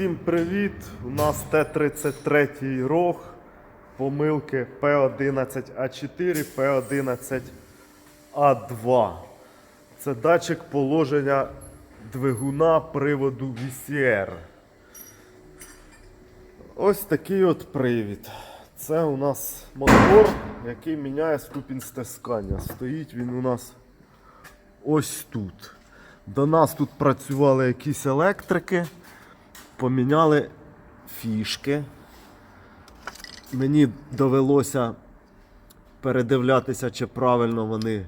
Всім привіт! У нас Т-33 рог, помилки П11А4, П11А2. Це датчик положення двигуна приводу VCR. Ось такий от привід. Це у нас мотор, який міняє ступінь стискання. Стоїть він у нас ось тут. До нас тут працювали якісь електрики, поміняли фішки. Мені довелося передивлятися, чи правильно вони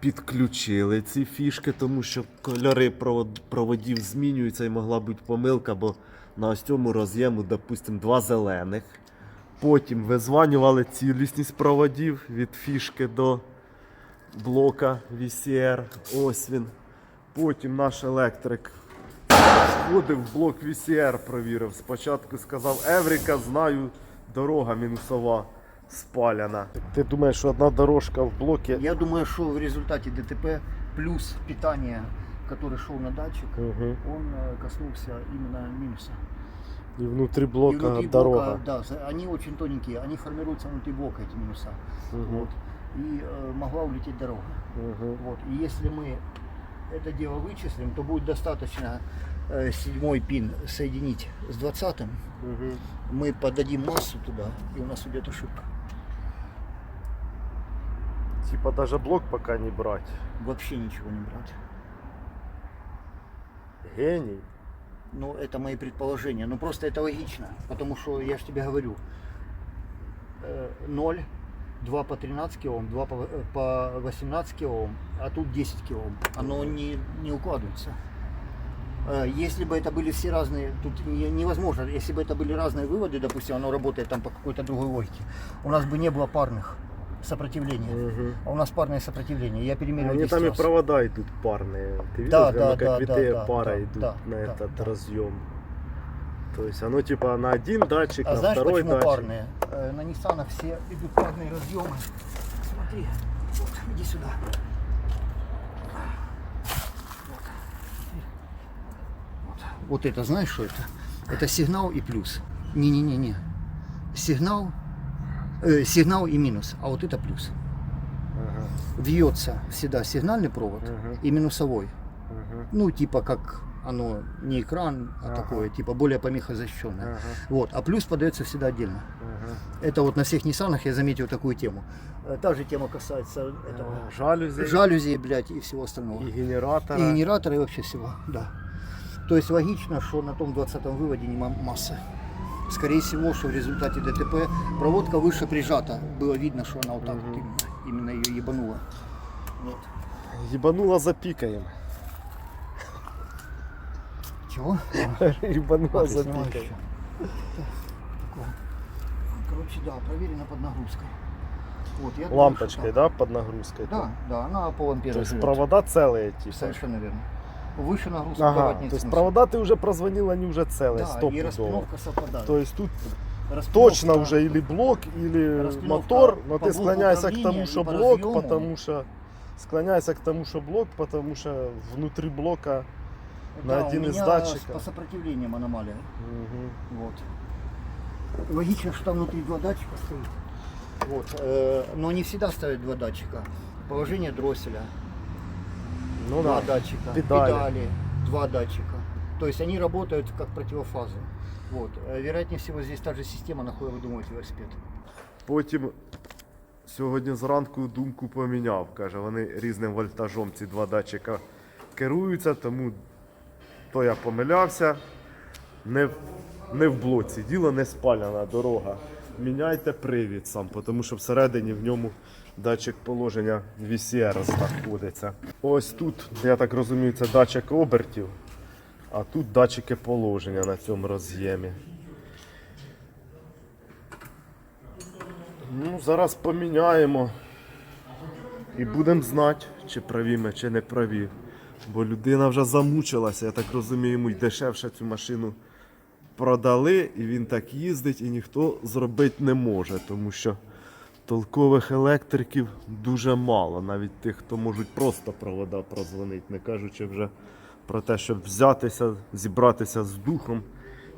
підключили ці фішки, тому що кольори проводів змінюються і могла бути помилка, бо на ось цьому роз'єму, допустимо, два зелених. Потім визванювали цілісність проводів від фішки до блока VCR. Ось він. Потім наш електрик сходив в блок VCR, провірив. Спочатку сказав Еврика, знаю, дорога мінусова спаляна. Ти думаєш, що одна дорожка в блокі. Я думаю, что в результате ДТП плюс питание, который шел на датчик, Угу. он э, коснулся именно минуса. І внутрі И блока внутри дорога. блока, да, за- они очень тоненькие, они формируются внутри блока, эти минуса. Мгм. Вот. И э, могла улететь дорога. Угу. Вот. И если мы это дело вычислим, то будет достаточно э, седьмой пин соединить с двадцатым. Угу. Мы подадим массу туда, и у нас уйдет ошибка. Типа даже блок пока не брать. Вообще ничего не брать. Геній. Ну, это мои предположения. Ну, просто это логично. Потому что, я же тебе говорю, э, 0, 2 по 13 килоом, 2 по, э, по 18 килоом, а тут 10 килоом. Оно не, не укладывается. Э, Если бы это были все разные, тут не- невозможно, если бы это были разные выводы, допустим, оно работает там по какой-то другой логике, у нас бы не было парных сопротивления. Угу. А у нас парное сопротивление. Я перемерил Они 10 там и раз. провода идут парные. Ты видел, Да, прямо да, как да, витые да, да, пара да, идут да, на да, этот да. разъем. То есть оно типа на один датчик, А на знаешь, второй почему датчик. парные? Э, На Nissan все идут парные разъемы. Смотри, вот, иди сюда. Вот. Это, знаешь, что это? Это сигнал и плюс. Не-не-не-не. Сигнал, э, сигнал и минус, а вот это плюс. Ага, Вьется всегда сигнальный провод Мгм. и минусовой. ага, Ну, типа как оно не экран, а Ага. такое, типа более помехозащищенное. ага, Вот, а плюс подается всегда отдельно. ага. Это вот на всех Ниссанах я заметил такую тему. Э, Та же тема касается этого Ага. Жалюзи жалюзи, блядь, и всего остального. и И, генератора. генератора, и вообще всего, да. То есть логично, что на том 20-м выводе не ма- масса. Скорее всего, что в результате ДТП проводка выше прижата. Было видно, что она вот так вот именно, именно ее ебанула. Вот. Ебанула запикаем. Чего? Ебанула А, ты снимаешь запикаем. ещё? Такое. Короче, да, проверено под нагрузкой. Вот, я думаю, что Лампочкой, так. да, под нагрузкой? Да, да, она пол ампера То есть живет. провода целые типа. Совершенно верно. Выше нагрузку Ага, давать нет то есть смысла. провода ты уже прозвонил, они уже целые, да, стоп и распиловка совпадает. То есть тут Распиловка точно уже или блок, или Распиловка мотор, но по ты блоку склоняйся к тому, управления что и по блок, разъему. потому что склоняйся к тому, что блок, потому что внутри блока на Да, один у из меня датчиков. По сопротивлениям аномалия. Мгм. Вот. Логично, что там внутри два датчика стоит. Вот. э, но не всегда ставят два датчика. Положение дросселя, Ну два да. датчика. Педали. два датчика. То есть они работают как противофазы. Вот. Э, Вероятнее всего здесь та же система, на хуй выдумывать велосипед. Потім сьогодні зранку думку поміняв. Каже, вони різним вольтажом ці два датчика керуються, тому то я помилявся. Не, в- не в блоці. Діло не спаляна дорога. Міняйте привід сам, тому що всередині в ньому датчик положення VCR знаходиться. Ось тут, я так розумію, це датчик обертів, а тут датчики положення на цьому роз'ємі. Ну, зараз поміняємо і будемо знати, чи праві ми, чи не праві. Бо людина вже замучилася, я так розумію, йому дешевше цю машину продали, і він так їздить, і ніхто зробити не може, тому що толкових електриків дуже мало, навіть тих, хто можуть просто провода прозвонити, не кажучи вже про те, щоб взятися, зібратися з духом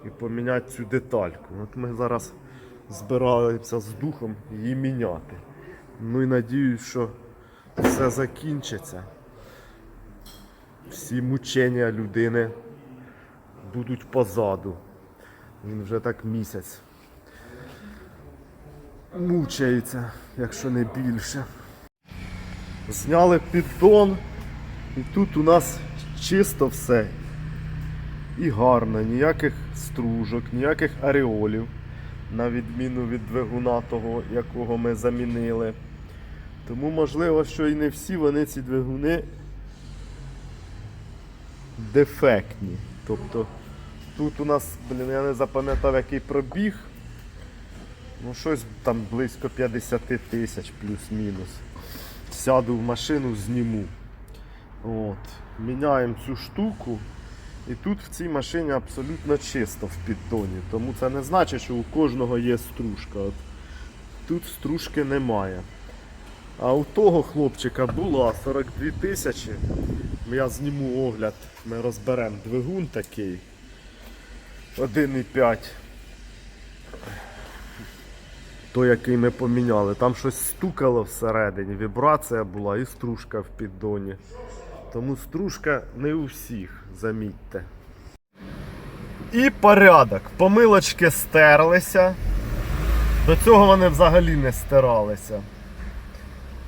і поміняти цю детальку. От ми зараз збираємося з духом її міняти. Ну і надіюсь, що все закінчиться. Всі мучення людини будуть позаду. Він вже так місяць мучається, якщо не більше. Зняли піддон, і тут у нас чисто все. І гарно, ніяких стружок, ніяких ареолів, на відміну від двигуна того, якого ми замінили. Тому можливо, що і не всі вони ці двигуни дефектні. Тобто тут у нас, блін, я не запам'ятав, який пробіг. Ну, щось там близько 50 тисяч плюс-мінус. Сяду в машину, зніму. От. Міняємо цю штуку. І тут в цій машині абсолютно чисто в піддоні. Тому це не значить, що у кожного є стружка. От. Тут стружки немає. А у того хлопчика була 42 тисячі. Я зніму огляд, ми розберемо двигун такий. 1,5. Той, який ми поміняли. Там щось стукало всередині, вібрація була і стружка в піддоні. Тому стружка не у всіх, замітьте. І порядок. Помилочки стерлися. До цього вони взагалі не стиралися.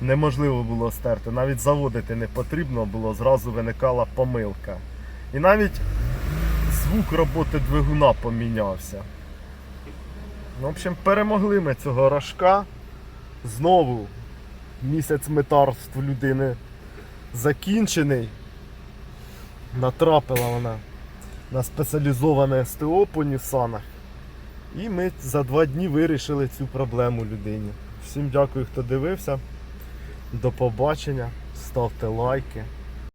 Неможливо було стерти. Навіть заводити не потрібно було, зразу виникала помилка. І навіть звук роботи двигуна помінявся. Ну, в общем, перемогли ми цього рожка. Знову місяць метарств людини закінчений. Натрапила вона на спеціалізоване СТО по Нісанах. І ми за два дні вирішили цю проблему людині. Всім дякую, хто дивився. До побачення. Ставте лайки.